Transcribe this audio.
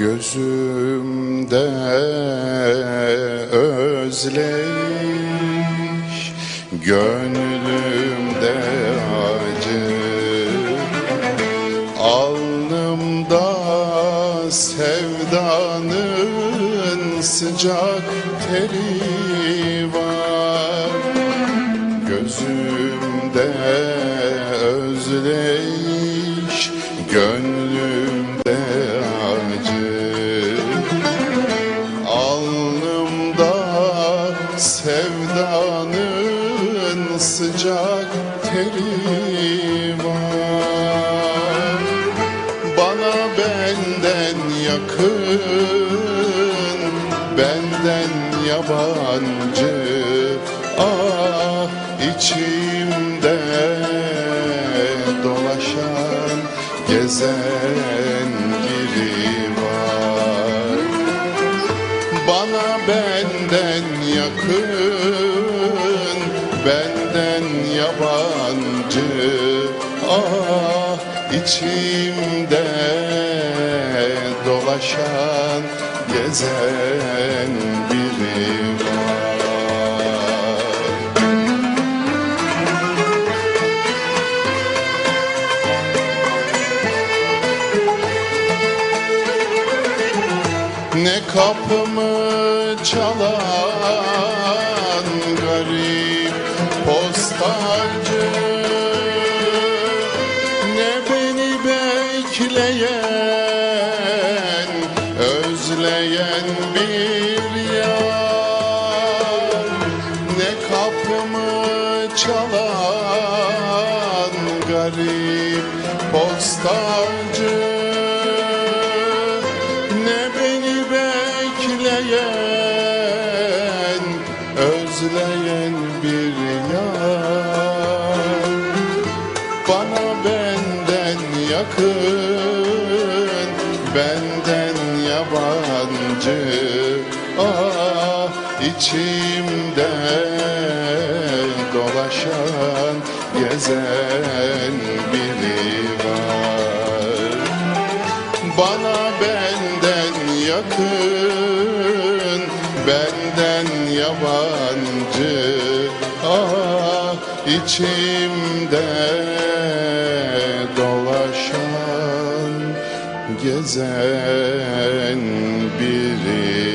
Gözümde özleyiş Gönlümde acı Alnımda sevdanın sıcak teri var. Gözümde özleyiş Gönlümde sıcak teri var. Bana benden yakın Benden yabancı. Ah içimde dolaşan Gezen biri var. Bana benden yakın, benden yabancı Ah içimde dolaşan, gezen biri Ne kapımı çalan garip postalcı Ne beni bekleyen, özleyen bir yar. Ne kapımı çalan garip postalcı ne beni bekleyen, yakın, benden yabancı. Ah içimde dolaşan, gezen biri var. Bana benden yakın, benden yabancı. Ah içimde gezen biri